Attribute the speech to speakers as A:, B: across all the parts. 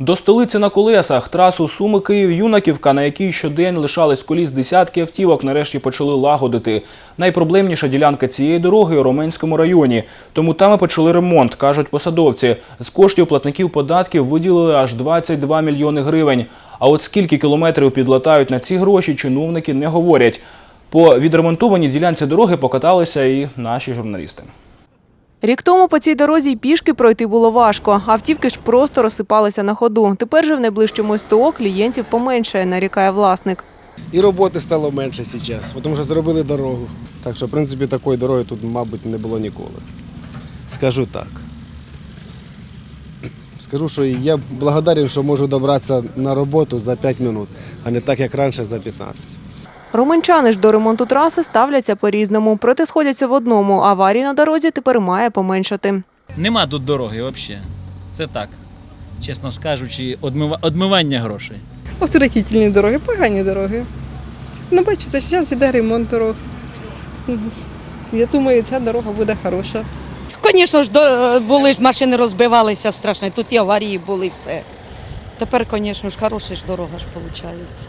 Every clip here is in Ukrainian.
A: До столиці на колесах трасу Суми Київ Юнаківка, на якій щодень лишались коліс десятки автівок, нарешті почали лагодити. Найпроблемніша ділянка цієї дороги у Роменському районі. Тому там і почали ремонт, кажуть посадовці. З коштів платників податків виділили аж 22 мільйони гривень. А от скільки кілометрів підлатають на ці гроші, чиновники не говорять. По відремонтованій ділянці дороги покаталися і наші журналісти.
B: Рік тому по цій дорозі й пішки пройти було важко. Автівки ж просто розсипалися на ходу. Тепер же в найближчому СТО клієнтів поменшає, нарікає власник.
C: І роботи стало менше зараз, тому що зробили дорогу. Так що, в принципі, такої дороги тут, мабуть, не було ніколи. Скажу так. Скажу, що я благодарен, що можу добратися на роботу за 5 минут, а не так, як раніше, за 15.
B: Роменчани ж до ремонту траси ставляться по-різному. Проте сходяться в одному. Аварій на дорозі тепер має поменшати.
D: Нема тут дороги взагалі. Це так. Чесно скажучи, одмивання грошей.
E: Отвратительні дороги, погані дороги. Ну, бачите, зараз іде ремонт дорог. Я думаю, ця дорога буде хороша.
F: Звісно ж, були ж машини розбивалися страшно, тут і аварії були все. Тепер, звісно ж, хороша ж дорога ж виходить.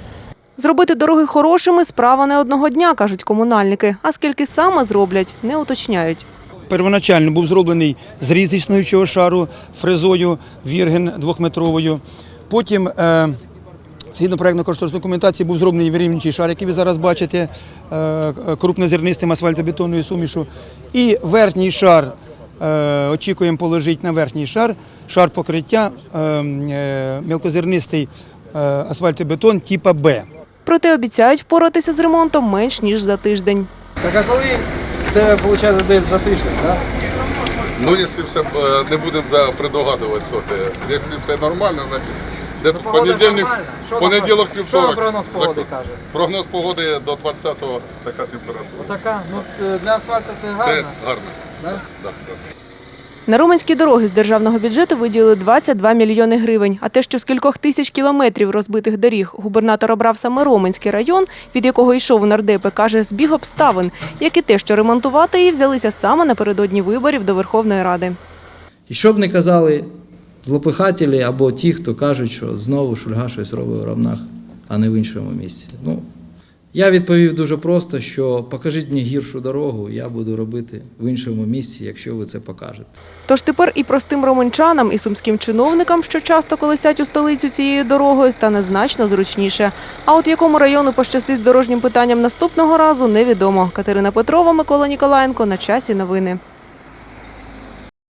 B: Зробити дороги хорошими справа не одного дня, кажуть комунальники. А скільки саме зроблять, не уточняють.
G: Первоначально був зроблений зріз існуючого шару фрезою Вірген двохметровою. Потім, е, згідно проєктно-кошторисної документації, був зроблений вирівнюючий шар, який ви зараз бачите, е, крупнозернистим асфальтобетонною сумішу. І верхній шар е, очікуємо положити на верхній шар, шар покриття е, е, мілкозернистий асфальтобетон типа Б.
B: Проте обіцяють впоратися з ремонтом менш ніж за тиждень.
H: Так а коли це виходить десь за тиждень, так?
I: Ну, якщо все е, не будемо предугадувати, то. Якщо все нормально, значить де
H: Ну,
I: понедільник, понеділок, вівторок.
H: що прогноз погоди каже?
I: Прогноз погоди до 20-го така температура.
H: Така, ну е, для асфальту це
I: Це
H: гарно.
I: гарно.
H: Да?
I: Да, да.
B: На Роменські дороги з державного бюджету виділили 22 мільйони гривень. А те, що з кількох тисяч кілометрів розбитих доріг губернатор обрав саме Роменський район, від якого йшов у нардепи, каже, збіг обставин, як і те, що ремонтувати її взялися саме напередодні виборів до Верховної Ради.
J: І що б не казали злопихателі або ті, хто кажуть, що знову Шульга щось робить у равнах, а не в іншому місці. Ну, я відповів дуже просто, що покажіть мені гіршу дорогу, я буду робити в іншому місці, якщо ви це покажете.
B: Тож тепер і простим романчанам, і сумським чиновникам, що часто колесять у столицю цією дорогою, стане значно зручніше. А от якому району пощастить з дорожнім питанням наступного разу, невідомо. Катерина Петрова, Микола Ніколаєнко. На часі новини.